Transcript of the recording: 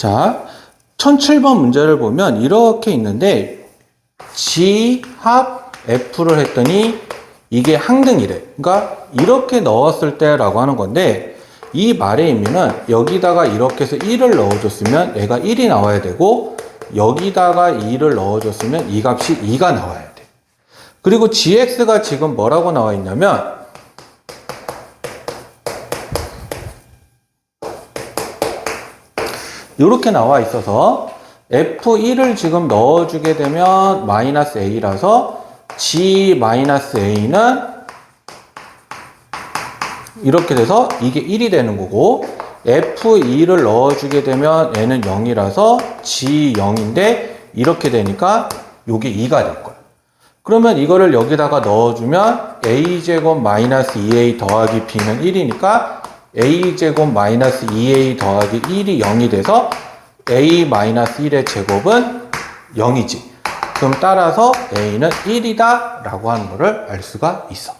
자, 1007번 문제를 보면 이렇게 있는데 G 합 F를 했더니 이게 항등이래. 그러니까 이렇게 넣었을 때라고 하는 건데 이 말의 의미는 여기다가 이렇게 해서 1을 넣어줬으면 얘가 1이 나와야 되고 여기다가 2를 넣어줬으면 이 값이 2가 나와야 돼. 그리고 gx가 지금 뭐라고 나와 있냐면 이렇게 나와 있어서 F1을 지금 넣어주게 되면 마이너스 A라서 G 마이너스 A는 이렇게 돼서 이게 1이 되는 거고 F2를 넣어주게 되면 얘는 0이라서 G0인데 이렇게 되니까 요게 2가 될 거예요. 그러면 이거를 여기다가 넣어주면 a제곱 마이너스 2a 더하기 b는 1이니까 a제곱 마이너스 2a 더하기 1이 0이 돼서 a 마이너스 1의 제곱은 0이지. 그럼 따라서 a는 1이다 라고 하는 거를 알 수가 있어.